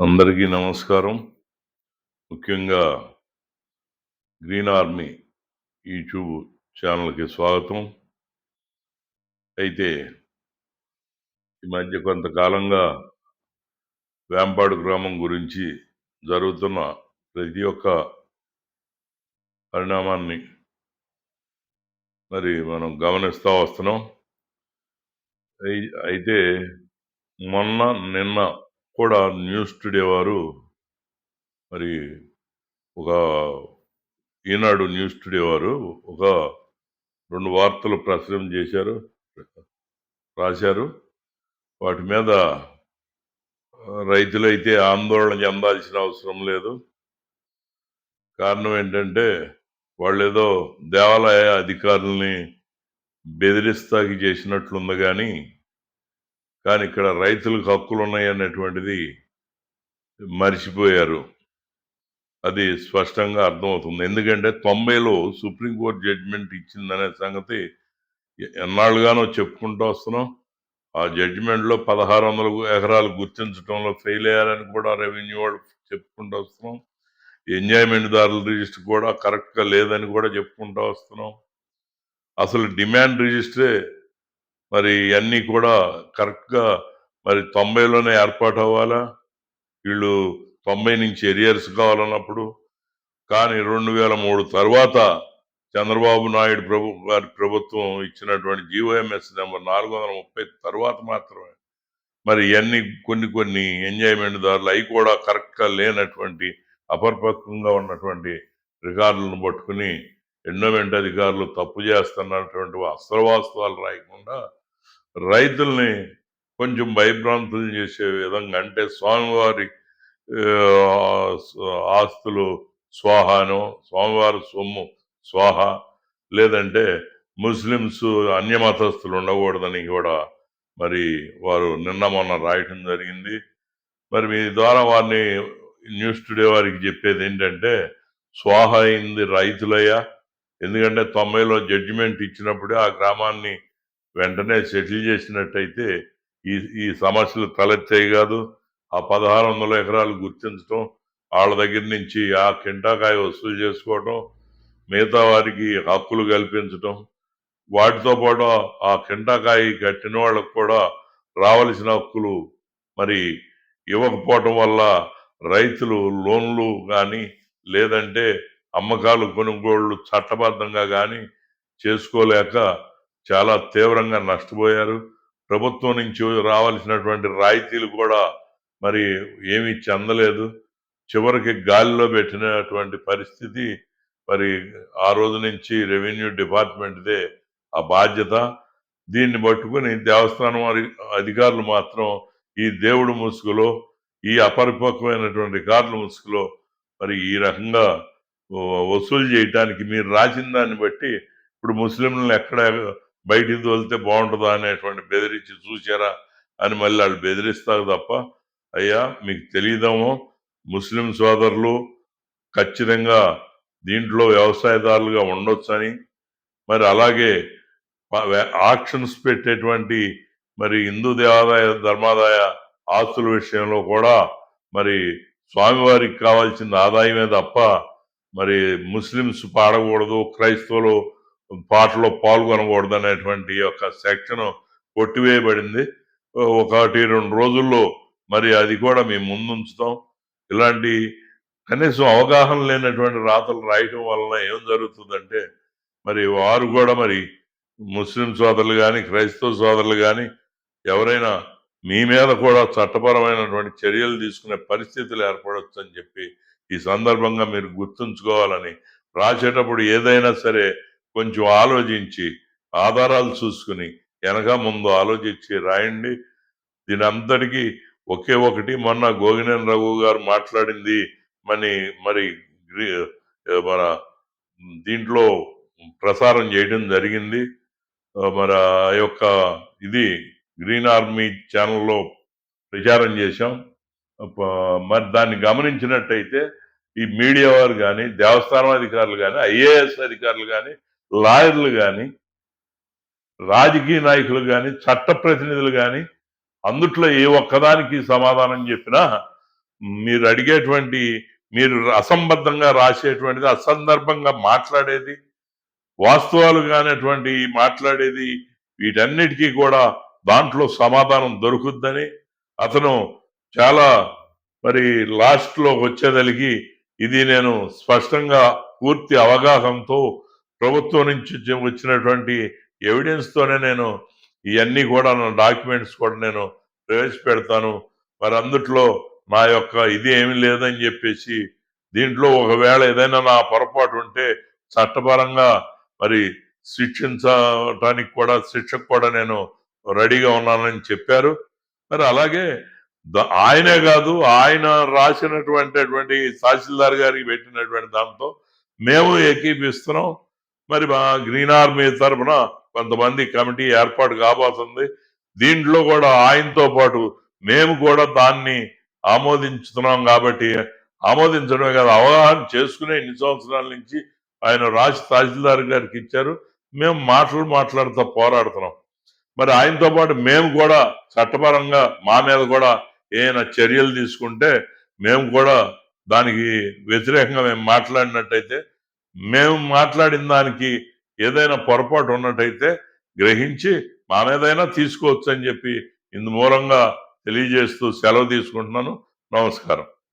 అందరికీ నమస్కారం. ముఖ్యంగా గ్రీన్ ఆర్మీ యూట్యూబ్ ఛానల్కి స్వాగతం. అయితే ఈ మధ్య కొంతకాలంగా వేంపాడు గ్రామం గురించి జరుగుతున్న ప్రతి ఒక్క పరిణామాన్ని మరి మనం గమనిస్తూ వస్తున్నాం. అయితే మొన్న నిన్న కూడా న్యూస్ టుడే వారు మరి ఒక ఈనాడు న్యూస్ టుడే వారు ఒక రెండు వార్తలు ప్రచురం చేశారు రాశారు. వాటి మీద రైతులైతే ఆందోళన చెందాల్సిన అవసరం లేదు. కారణం ఏంటంటే వాళ్ళు ఏదో దేవాలయ అధికారుల్ని బెదిరిస్తాకి చేసినట్లుంది కానీ కానీ ఇక్కడ రైతులకు హక్కులు ఉన్నాయి అన్నటువంటిది మర్చిపోయారు. అది స్పష్టంగా అర్థమవుతుంది. ఎందుకంటే తొంభైలో సుప్రీంకోర్టు జడ్జిమెంట్ ఇచ్చిందనే సంగతి ఎన్నాళ్ళుగానో చెప్పుకుంటూ వస్తున్నాం. ఆ జడ్జిమెంట్లో పదహారు వందల ఎకరాలు గుర్తించడంలో ఫెయిల్ అయ్యారని కూడా రెవెన్యూ వాళ్ళు చెప్పుకుంటూ వస్తున్నాం. ఎంజాయ్మెంట్ దారుల రిజిస్టర్ కూడా కరెక్ట్గా లేదని కూడా చెప్పుకుంటూ వస్తున్నాం. అసలు డిమాండ్ రిజిస్టరే మరి అన్నీ కూడా కరెక్ట్గా మరి తొంభైలోనే ఏర్పాటు అవ్వాలా? వీళ్ళు తొంభై నుంచి ఎరియర్స్ కావాలన్నప్పుడు. కానీ రెండు వేల మూడు తర్వాత చంద్రబాబు నాయుడు ప్రభు గారి ప్రభుత్వం ఇచ్చినటువంటి జీవోఎంఎస్ నెంబర్ నాలుగు వందల ముప్పై తర్వాత మాత్రమే. మరి ఇవన్నీ కొన్ని కొన్ని ఎంజాయ్మెంట్ దారులు అవి కూడా కరెక్ట్గా లేనటువంటి అపరిపక్వంగా ఉన్నటువంటి రికార్డులను పట్టుకుని ఎండోమెంట్ అధికారులు తప్పు చేస్తున్నటువంటి అస్త్రవాస్తవాలు రాయకుండా రైతుల్ని కొంచెం భయభ్రాంతులు చేసే విధంగా అంటే స్వామివారి ఆస్తులు స్వాహాను స్వామివారి సొమ్ము స్వాహ లేదంటే ముస్లిమ్స్ అన్యమతస్తులు ఉండకూడదని కూడా మరి వారు నిన్న మొన్న రాయటం జరిగింది. మరి మీ ద్వారా వారిని న్యూస్ టుడే వారికి చెప్పేది ఏంటంటే స్వాహ అయింది రైతులయ్యా ఎందుకంటే తొంభైలో జడ్జిమెంట్ ఇచ్చినప్పుడే ఆ గ్రామాన్ని వెంటనే సెటిల్ చేసినట్టయితే ఈ ఈ సమస్యలు తలెత్తాయి కాదు. ఆ పదహారు వందల ఎకరాలు గుర్తించడం వాళ్ళ దగ్గర నుంచి ఆ కింటాకాయ వసూలు చేసుకోవటం మిగతా వారికి హక్కులు కల్పించటం వాటితో పాటు ఆ కింటాకాయ కట్టిన వాళ్ళకు కూడా రావలసిన హక్కులు మరి ఇవ్వకపోవటం వల్ల రైతులు లోన్లు కానీ లేదంటే అమ్మకాలు కొనుగోళ్ళు చట్టబద్ధంగా కానీ చేసుకోలేక చాలా తీవ్రంగా నష్టపోయారు. ప్రభుత్వం నుంచి రావాల్సినటువంటి రాయితీలు కూడా మరి ఏమీ చెందలేదు. చివరికి గాలిలో పెట్టినటువంటి పరిస్థితి మరి ఆ రోజు నుంచి రెవెన్యూ డిపార్ట్మెంట్దే ఆ బాధ్యత. దీన్ని పట్టుకుని దేవస్థానం వారి- అధికారులు మాత్రం ఈ దేవుడు ముసుగులో ఈ అపరిపక్వమైనటువంటి రికార్డుల ముసుగులో మరి ఈ రకంగా వసూలు చేయటానికి మీరు రాసిన దాన్ని బట్టి ఇప్పుడు ముస్లింలను ఎక్కడ బయటికి తోలితే బాగుంటుందా అనేటువంటి బెదిరించి చూసారా అని మళ్ళీ వాళ్ళు బెదిరిస్తారు తప్ప అయ్యా మీకు తెలియదేమో ముస్లిం సోదరులు ఖచ్చితంగా దీంట్లో వ్యవసాయదారులుగా ఉండొచ్చని మరి అలాగే ఆక్షన్స్ పెట్టేటువంటి మరి హిందూ దేవాదాయ ధర్మాదాయ ఆస్తుల విషయంలో కూడా మరి స్వామివారికి కావాల్సిన ఆదాయమే తప్ప మరి ముస్లిమ్స్ పాడకూడదు క్రైస్తవులు పాటలో పాల్గొనకూడదు అనేటువంటి యొక్క సెక్షన్ కొట్టివేయబడింది. ఒకటి రెండు రోజుల్లో మరి అది కూడా మేము ముందుంచుతాం. ఇలాంటి కనీసం అవగాహన లేనటువంటి రాతలు రాయటం వలన ఏం జరుగుతుందంటే మరి వారు కూడా మరి ముస్లిం సోదరులు కానీ క్రైస్తవ సోదరులు కానీ ఎవరైనా మీ మీద కూడా చట్టపరమైనటువంటి చర్యలు తీసుకునే పరిస్థితులు ఏర్పడవచ్చు అని చెప్పి ఈ సందర్భంగా మీరు గుర్తుంచుకోవాలని రాసేటప్పుడు ఏదైనా సరే కొంచెం ఆలోచించి ఆధారాలు చూసుకుని వెనక ముందు ఆలోచించి రాయండి. దీని అంతటికీ ఒకే ఒకటి మొన్న గోగినేని రఘు గారు మాట్లాడింది మని మరి మన దీంట్లో ప్రసారం చేయడం జరిగింది. మరి ఆ యొక్క ఇది గ్రీన్ ఆర్మీ ఛానల్లో ప్రచారం చేశాం. మరి దాన్ని గమనించినట్టయితే ఈ మీడియా వారు కానీ దేవస్థానం అధికారులు కానీ ఐఏఎస్ అధికారులు కానీ లాయర్లు కానీ రాజకీయ నాయకులు కానీ చట్ట ప్రతినిధులు కానీ అందుట్లో ఏ ఒక్కదానికి సమాధానం చెప్పినా మీరు అడిగేటువంటి మీరు అసంబద్ధంగా రాసేటువంటిది అసందర్భంగా మాట్లాడేది వాస్తవాలు కానటువంటి మాట్లాడేది వీటన్నిటికీ కూడా దాంట్లో సమాధానం దొరుకుద్దని అతను చాలా మరి లాస్ట్లో వచ్చేదలిగి ఇది నేను స్పష్టంగా పూర్తి అవగాహనతో ప్రభుత్వం నుంచి వచ్చినటువంటి ఎవిడెన్స్ తోనే నేను ఇవన్నీ కూడా నా డాక్యుమెంట్స్ కూడా నేను ప్రవేశపెడతాను. మరి అందుట్లో నా యొక్క ఇది ఏమి లేదని చెప్పేసి దీంట్లో ఒకవేళ ఏదైనా నా పొరపాటు ఉంటే చట్టపరంగా మరి శిక్షించటానికి కూడా శిక్షకు కూడా నేను రెడీగా ఉన్నానని చెప్పారు. మరి అలాగే ఆయనే కాదు ఆయన రాసినటువంటి తహసీల్దార్ గారికి పెట్టినటువంటి దాంతో మేము ఏకీపిస్తున్నాం. మరి మా గ్రీన్ ఆర్మీ తరఫున కొంతమంది కమిటీ ఏర్పాటు కాబోతుంది. దీంట్లో కూడా ఆయనతో పాటు మేము కూడా దాన్ని ఆమోదించుతున్నాం కాబట్టి ఆమోదించడమే కాదు అవగాహన చేసుకునే ఇన్ని సంవత్సరాల నుంచి ఆయన రాసి తహసీల్దార్ గారికి ఇచ్చారు. మేము మాటలు మాట్లాడుతూ పోరాడుతున్నాం. మరి ఆయనతో పాటు మేము కూడా చట్టపరంగా మా మీద కూడా ఏమైనా చర్యలు తీసుకుంటే మేము కూడా దానికి వ్యతిరేకంగా మేము మాట్లాడినట్టయితే మేము మాట్లాడిన దానికి ఏదైనా పొరపాటు ఉన్నట్టయితే గ్రహించి మా మీదైనా తీసుకోవచ్చు అని చెప్పి ఇందు మూలంగా తెలియజేస్తూ సెలవు తీసుకుంటున్నాను. నమస్కారం.